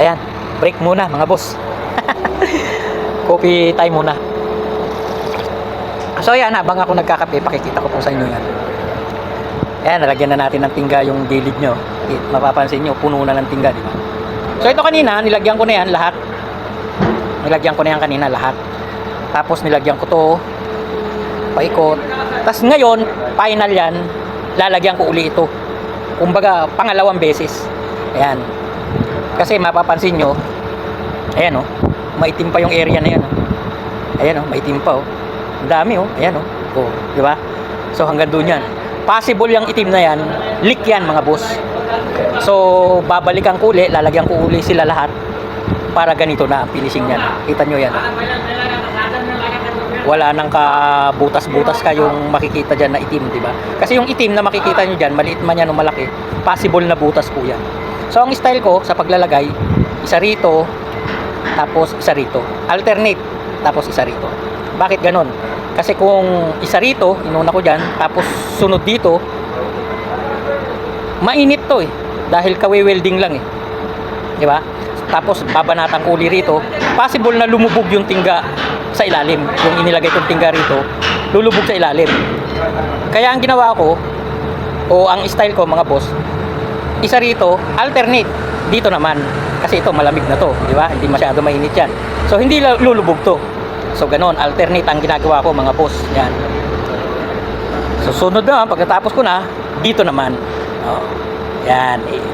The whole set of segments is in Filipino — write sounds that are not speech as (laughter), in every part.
Ayan, break muna mga boss. (laughs) Coffee time muna. So ayan, habang ako nagkakape, pakikita ko po sa inyo yan. Ayan, nalagyan na natin ng tingga yung gilid nyo. Mapapansin nyo, puno na ng tingga, di ba? So ito kanina, nilagyan ko na yan lahat. Nilagyan ko na yan kanina lahat. Tapos nilagyan ko to, paikot. Tapos ngayon, final yan, lalagyan ko uli ito. Kumbaga, pangalawang beses. Ayan. Kasi mapapansin nyo, ayan o, maitim pa yung area na yan. Oh. Ayan o, maitim pa o. Ang dami o, ayan o. Oh, di ba? So hanggang doon yan. Possible yung itim na yan, leak yan mga boss. So, babalikan ko uli, lalagyan ko uli sila lahat para ganito na ang finishing yan. Kita nyo yan. Wala nang kabutas-butas kayong makikita dyan na itim, di ba? Kasi yung itim na makikita nyo dyan, maliit man yan o malaki, possible na butas po yan. So, ang style ko sa paglalagay, isa rito, tapos isa rito. Alternate, tapos isa rito. Bakit ganon? Kasi kung isa rito, inuna ko dyan, tapos sunod dito, mainit to eh. Dahil kawe-welding lang eh. Di ba? Tapos babanatan ko uli rito, possible na lumubog yung tingga sa ilalim. Yung inilagay kong tingga rito, lulubog sa ilalim. Kaya ang ginawa ko, o ang style ko mga boss, isa rito, alternate. Dito naman. Kasi ito malamig na to, di ba? Hindi masyado mainit yan. So hindi lulubog to. So ganon, alternate ang ginagawa ko mga boss. Yan. So sunod na, pagkatapos ko na, dito naman. Oh, yan. Eh.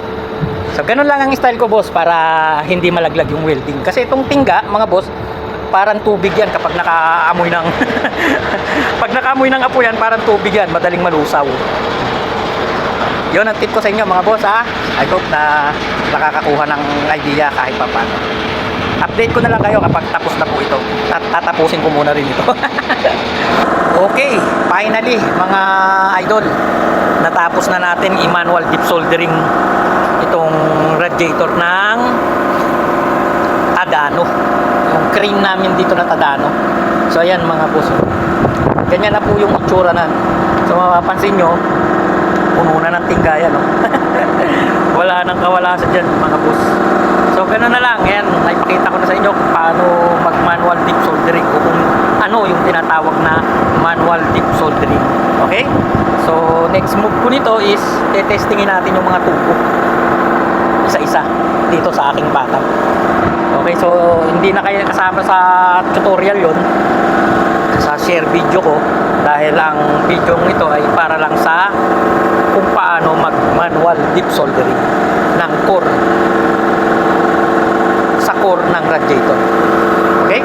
So ganun lang ang style ko boss para hindi malaglag yung welding. Kasi itong tingga mga boss, parang tubig yan kapag nakaamoy ng (laughs) pag nakaamoy ng apo yan, parang tubig yan, madaling malusaw. Yun ang tip ko sa inyo mga boss ha. I hope na nakakakuha ng idea kahit pa paano. Update ko na lang kayo kapag tapos na po ito. Tat tatapusin ko muna rin ito. (laughs) okay, finally mga idol. Natapos na natin i-manual deep soldering itong radiator ng Tadano. Yung crane namin dito na Tadano. So ayan mga boss. Ganyan na po yung itsura na. So mapapansin nyo, puno na ng tinggayan. No? (laughs) Wala nang kawalasan dyan mga boss. So gano'n na lang. Yan, naipakita ko na sa inyo kung paano mag-manual deep soldering o kung ano yung tinatawag na manual deep soldering. Okay? So next move ko nito is tetestingin natin yung mga tubo. Isa-isa dito sa aking batang. Okay, so hindi na kayo kasama sa tutorial yon sa share video ko dahil ang video ito ay para lang sa kung paano mag manual deep soldering ng core sa core ng radiator. Okay?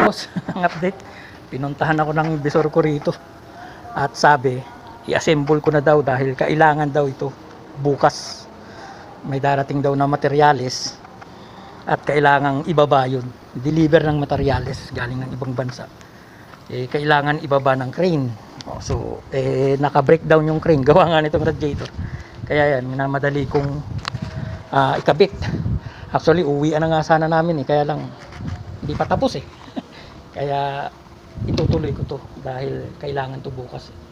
(laughs) Ang update pinuntahan ako ng visor ko rito at sabi i-assemble ko na daw dahil kailangan daw ito bukas. May darating daw na materyales at kailangang ibaba yun deliver ng materyales galing ng ibang bansa eh, kailangan ibaba ng crane. Oh, so, eh, naka-breakdown yung crane. (laughs) Gawa nga nitong radiator. Kaya yan, minamadali kong ah, ikabit. Actually, uwi na nga sana namin eh. Kaya lang, hindi pa tapos eh. (laughs) Kaya, itutuloy ko to dahil kailangan to bukas. eh.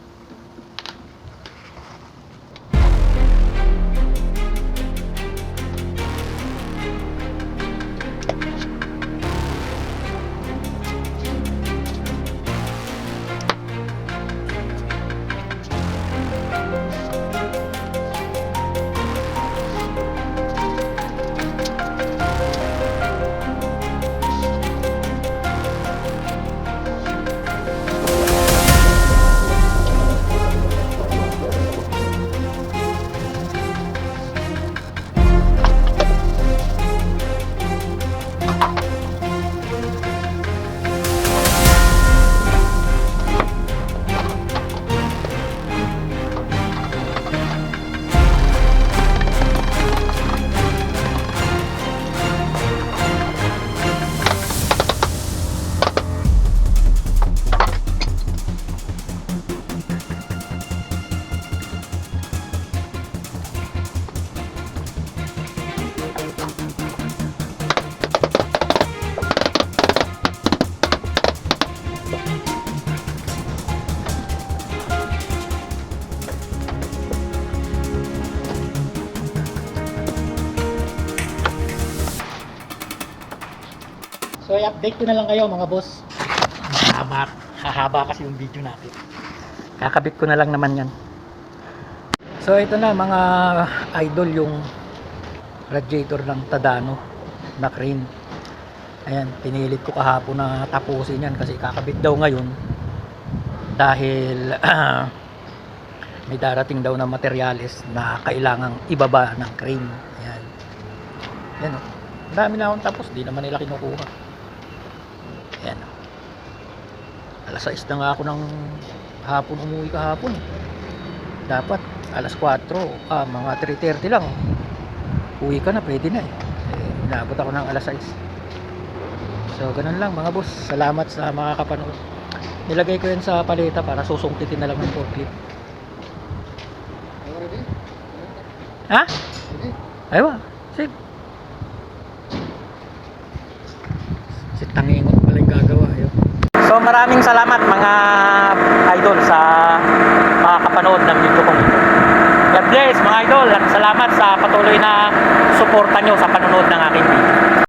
I-update ko na lang kayo mga boss. Mahaba, hahaba kasi yung video natin. Kakabit ko na lang naman yan. So ito na mga idol yung radiator ng Tadano na crane. Ayan, pinilit ko kahapon na tapusin yan kasi kakabit daw ngayon dahil (clears throat) may darating daw na materyales na kailangang ibaba ng crane. Ayan. Ayan o. Ang dami na akong tapos, di naman nila kinukuha. Ayan. Alas 6 na nga ako ng hapon umuwi kahapon. Dapat alas 4, ah, mga 3.30 lang. Uwi ka na, pwede na eh. eh inabot ako ng alas 6. So, ganun lang mga boss. Salamat sa mga kapanood. Nilagay ko yun sa paleta para susungkitin na lang ng forklift. Ha? Aywa. Sige. Si Tangingot Maraming salamat mga idol sa mga kapanood ng video kong ito. God bless mga idol at salamat sa patuloy na suporta nyo sa panonood ng aking video.